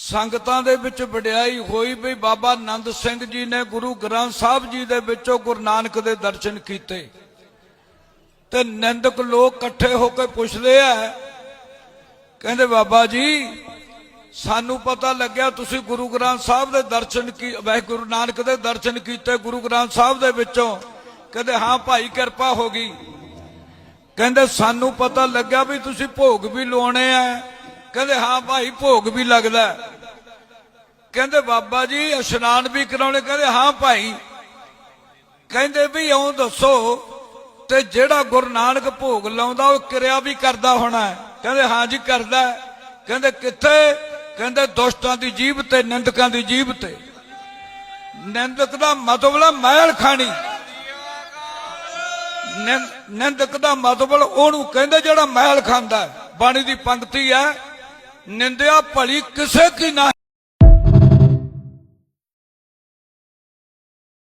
ਸੰਗਤਾਂ ਦੇ ਵਿੱਚ ਵਡਿਆਈ ਹੋਈ ਵੀ ਬਾਬਾ ਨੰਦ ਸਿੰਘ ਜੀ ਨੇ ਗੁਰੂ ਗ੍ਰੰਥ ਸਾਹਿਬ ਜੀ ਦੇ ਵਿੱਚੋਂ ਗੁਰੂ ਨਾਨਕ ਦੇ ਦਰਸ਼ਨ ਕੀਤੇ। ਤੇ ਨਿੰਦਕ ਲੋਕ ਇਕੱਠੇ ਹੋ ਕੇ ਪੁੱਛਦੇ ਆ, ਕਹਿੰਦੇ ਬਾਬਾ ਜੀ, ਸਾਨੂੰ ਪਤਾ ਲੱਗਿਆ ਤੁਸੀਂ ਗੁਰੂ ਗ੍ਰੰਥ ਸਾਹਿਬ ਦੇ ਦਰਸ਼ਨ ਕੀ, ਵੈਸੇ ਗੁਰੂ ਨਾਨਕ ਦੇ ਦਰਸ਼ਨ ਕੀਤੇ ਗੁਰੂ ਗ੍ਰੰਥ ਸਾਹਿਬ ਦੇ ਵਿੱਚੋਂ। ਕਹਿੰਦੇ, ਹਾਂ ਭਾਈ ਕਿਰਪਾ ਹੋ ਗਈ। ਕਹਿੰਦੇ, ਸਾਨੂੰ ਪਤਾ ਲੱਗਿਆ ਵੀ ਤੁਸੀਂ ਭੋਗ ਵੀ ਲਾਉਣੇ ਆ। ਕਹਿੰਦੇ, ਹਾਂ ਭਾਈ, ਭੋਗ ਵੀ ਲੱਗਦਾ। ਕਹਿੰਦੇ, ਬਾਬਾ ਜੀ, ਇਸ਼ਨਾਨ ਵੀ ਕਰਾਉਣੇ। ਕਹਿੰਦੇ, ਹਾਂ ਭਾਈ। ਕਹਿੰਦੇ ਵੀ ਇਉਂ ਦੱਸੋ ਤੇ ਜਿਹੜਾ ਗੁਰੂ ਨਾਨਕ ਭੋਗ ਲਾਉਂਦਾ, ਉਹ ਕਿਰਿਆ ਵੀ ਕਰਦਾ ਹੋਣਾ ਕਹਿੰਦੇ, ਹਾਂ ਜੀ, ਕਰਦਾ ਕਹਿੰਦੇ, ਕਿੱਥੇ? ਕਹਿੰਦੇ, ਦੁਸ਼ਟਾਂ ਦੀ ਜੀਭ ਤੇ, ਨਿੰਦਕਾਂ ਦੀ ਜੀਭ ਤੇ। ਨਿੰਦਕ ਦਾ ਮਤਲਬ ਹੈ ਮਹਿਲ ਖਾਣੀ। ਨਿੰਦਕ ਦਾ ਮਤਲਬ ਉਹਨੂੰ ਕਹਿੰਦੇ ਜਿਹੜਾ ਮਹਿਲ ਖਾਂਦਾ ਬਾਣੀ ਦੀ ਪੰਕਤੀ ਹੈ, ਨਿੰਦਿਆ ਭਲੀ ਕਿਸੇ ਕੀ ਨਾ